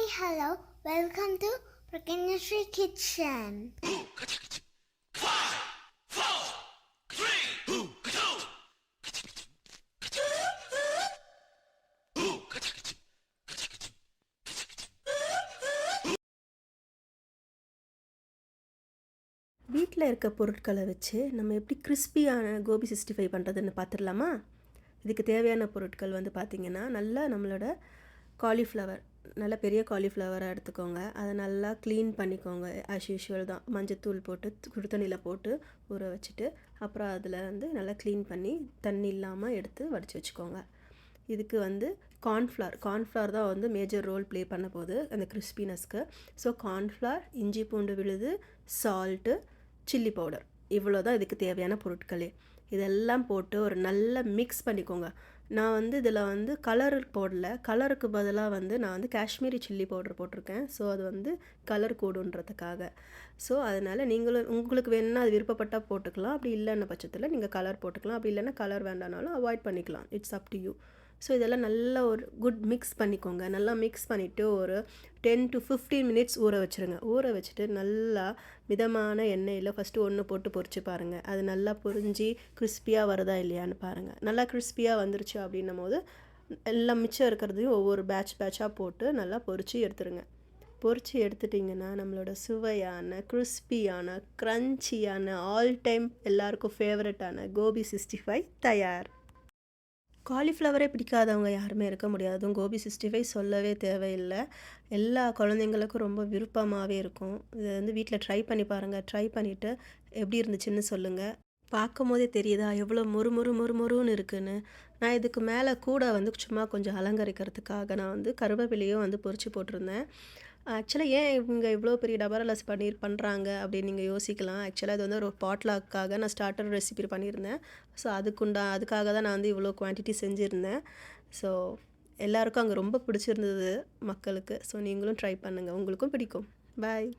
Hi, hello. Welcome to Prakanyashri Kitchen. வீட்டில் இருக்க பொருட்களை வச்சு நம்ம எப்படி கிறிஸ்பியான கோபி சிக்ஸ்டி ஃபைவ் பண்ணுறதுன்னு பார்த்துடலாமா? இதுக்கு தேவையான பொருட்கள் வந்து பார்த்திங்கன்னா நல்லா நம்மளோட காலிஃப்ளவர் நல்ல பெரிய காலிஃப்ளவராக எடுத்துக்கோங்க. அதை நல்லா க்ளீன் பண்ணிக்கோங்க. ஆஸ் யூஷுவல் தான். மஞ்சத்தூள் போட்டு குடுத்தண்ணியில் போட்டு ஊற வச்சுட்டு அப்புறம் அதில் வந்து நல்லா க்ளீன் பண்ணி தண்ணி இல்லாமல் எடுத்து வடித்து வச்சுக்கோங்க. இதுக்கு வந்து கார்ன்ஃப்ளவர் கார்ன்ஃப்ளவர் தான் வந்து மேஜர் ரோல் ப்ளே பண்ண போகுது அந்த கிறிஸ்பினஸ்க்கு ஸோ கார்ன்ஃப்ளவர் இஞ்சி பூண்டு விழுது சால்ட்டு சில்லி பவுடர் இவ்வளோ தான் இதுக்கு தேவையான பொருட்களே. இதெல்லாம் போட்டு ஒரு நல்ல மிக்ஸ் பண்ணிக்கோங்க. நான் வந்து இதில் வந்து கலர் போடல. கலருக்கு பதிலாக வந்து நான் வந்து காஷ்மீரி சில்லி பவுடர் போட்டிருக்கேன். ஸோ அது வந்து கலர் கூடுன்றதுக்காக. ஸோ அதனால் நீங்களும் உங்களுக்கு வேணும்னா அது விருப்பப்பட்டால் போட்டுக்கலாம். அப்படி இல்லைன்ன பட்சத்தில் நீங்கள் கலர் போட்டுக்கலாம். அப்படி இல்லைன்னா கலர் வேண்டானாலும் அவாய்ட் பண்ணிக்கலாம். It's up to you so இதெல்லாம் நல்லா ஒரு குட் மிக்ஸ் பண்ணிக்கோங்க. நல்லா மிக்ஸ் பண்ணிவிட்டு ஒரு டென் டு ஃபிஃப்டீன் மினிட்ஸ் ஊற வச்சுருங்க. ஊற வச்சுட்டு நல்லா மிதமான எண்ணெயில் ஃபஸ்ட்டு ஒன்று போட்டு பொரிச்சு பாருங்கள் அது நல்லா பொரிஞ்சு கிறிஸ்பியாக வருதா இல்லையான்னு பாருங்கள் நல்லா கிறிஸ்பியாக வந்துருச்சு அப்படின்னும் போது எல்லாம் மிச்சம் இருக்கிறதையும் ஒவ்வொரு பேட்ச் பேட்சாக போட்டு நல்லா பொரிச்சு எடுத்துருங்க. பொரிச்சு எடுத்துட்டிங்கன்னா நம்மளோட சுவையான கிறிஸ்பியான க்ரன்ச்சியான ஆல் டைம் எல்லாருக்கும் ஃபேவரட்டான கோபி சிக்ஸ்டி ஃபைவ் தயார். காலிஃப்ளவரே பிடிக்காதவங்க யாருமே இருக்க முடியாது. அதுவும் கோபி சிக்ஸ்டி ஃபைவ் சொல்லவே தேவையில்லை. எல்லா குழந்தைங்களுக்கும் ரொம்ப விருப்பமாகவே இருக்கும். இதை வந்து வீட்டில் ட்ரை பண்ணி பாருங்கள் ட்ரை பண்ணிவிட்டு எப்படி இருந்துச்சுன்னு சொல்லுங்கள் பார்க்கும் போதே தெரியுதா? எவ்வளோ மொறு மொறு மொறு மொறுன்னு இருக்குன்னு. நான் இதுக்கு மேலே கூட வந்து சும்மா கொஞ்சம் அலங்கரிக்கிறதுக்காக நான் வந்து கருவேப்பிலையும் வந்து பொறிச்சு போட்டிருந்தேன். ஆக்சுவலாக ஏன் இவங்க இவ்வளோ பெரிய டபரலஸ் பன்னீர் பண்ணுறாங்க அப்படின்னு நீங்கள் யோசிக்கலாம். ஆக்சுவலாக இது வந்து ஒரு பாட்லாக்காக நான் ஸ்டார்டர் ரெசிபி பண்ணியிருந்தேன். ஸோ அதுக்குண்டா அதுக்காக தான் நான் வந்து இவ்வளோ குவான்டிட்டி செஞ்சுருந்தேன். ஸோ எல்லாருக்கும் அங்கே ரொம்ப பிடிச்சிருந்தது மக்களுக்கு. ஸோ நீங்களும் ட்ரை பண்ணுங்கள் உங்களுக்கும் பிடிக்கும். பாய்